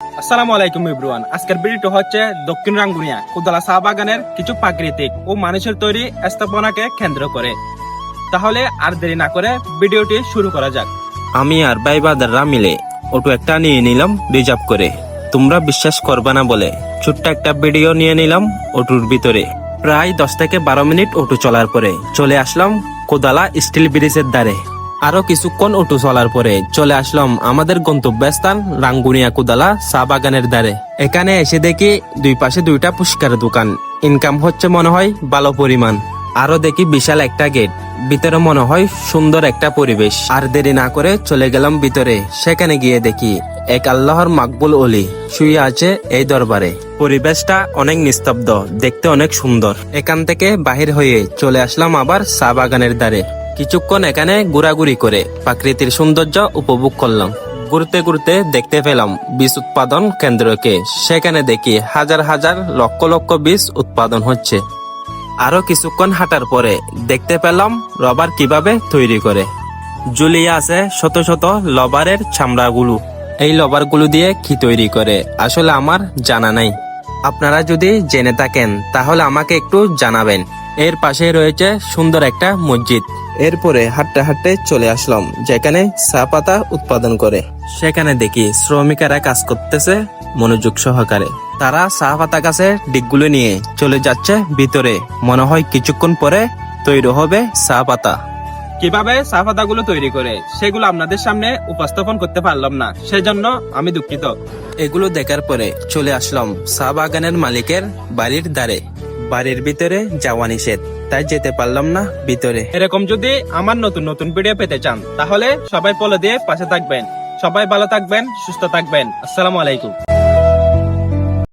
আসসালামু আলাইকুম ইব্রুয়ান আজকের ভিডিওটা হচ্ছে দক্ষিণ রাঙ্গুনিয়া কুদলা চা বাগানের কিছু প্রাকৃতিক ও মানুষের তৈরি স্থাপনাকে কেন্দ্র করে। তাহলে আর দেরি না করে ভিডিওটি শুরু করা যাক। আমি আর ভাই বাদাররা মিলে অটো একটা নিয়ে নিলাম রিজার্ভ করে। তোমরা বিশ্বাস করবে না বলে ছোট্ট একটা ভিডিও নিয়ে নিলাম অটোর ভিতরে। প্রায় দশ থেকে বারো মিনিট অটো চলার পরে চলে আসলাম কোদালা স্টিল ব্রিজের ধারে। আরও কিছুক্ষণ অটো চলার পরে চলে আসলাম আমাদের গন্তব্যস্থান রাঙ্গুনিয়া কুদালা চা বাগানের ধারে এখানে এসে দেখি দুই পাশে দুইটা পুষ্কার দোকান। ইনকাম হচ্ছে মনে হয় ভালো পরিমাণ। আরও দেখি বিশাল একটা গেট। ভিতরে মনে হয় সুন্দর একটা পরিবেশ। আর দেরি না করে চলে গেলাম ভিতরে। সেখানে গিয়ে দেখি এক আল্লাহর মাকবুল অলি শুয়ে আছে এই দরবারে। পরিবেশটা অনেক নিস্তব্ধ, দেখতে অনেক সুন্দর। এখান থেকে বাহির হয়ে চলে আসলাম আবার চা বাগানের দ্বারে। কিছুক্ষণ এখানে ঘোরাঘুরি করে প্রাকৃতিক সৌন্দর্য উপভোগ করলাম। ঘুরতে ঘুরতে দেখতে পেলাম বীজ উৎপাদন কেন্দ্রকে। সেখানে দেখি হাজার হাজার লক্ষ লক্ষ বীজ উৎপাদন হচ্ছে। আরও কিছুক্ষণ হাঁটার পরে দেখতে পেলাম রবার কীভাবে তৈরি করে। ঝুলিয়ে আছে শত শত লবারের চামড়াগুলো। এই লবারগুলো দিয়ে কি তৈরি করে, আসলে আমার জানা নাই। আপনারা যদি জেনে থাকেন, তাহলে আমাকে একটু জানাবেন। এর পাশে রয়েছে সুন্দর একটা মসজিদ। এরপরে হাঁটতে হাঁটতে চলে আসলাম, যেখানে চা পাতা উৎপাদন করে। সেখানে দেখি শ্রমিকেরা কাজ করতেছে মনোযোগ সহকারে। তারা চা পাতা গাছের দিকগুলো নিয়ে চলে যাচ্ছে ভিতরে। মনে হয় কিছুক্ষণ পরে তৈরি হবে চা পাতা। কীভাবে চা পাতাগুলো তৈরি করে, সেগুলো আপনাদের সামনে উপস্থাপন করতে পারলাম না, সেজন্য আমি দুঃখিত। এগুলো দেখার পরে চলে আসলাম চা বাগানের মালিকের বাড়ির দ্বারে। বাড়ির ভিতরে যাওয়া নিষেধ। তাই যেতে পারলাম না ভিতরে। এরকম যদি আমার নতুন নতুন ভিডিও পেতে চান, তাহলে সবাই ফলো দিয়ে পাশে থাকবেন। সবাই ভালো থাকবেন, সুস্থ থাকবেন। আসসালামু আলাইকুম।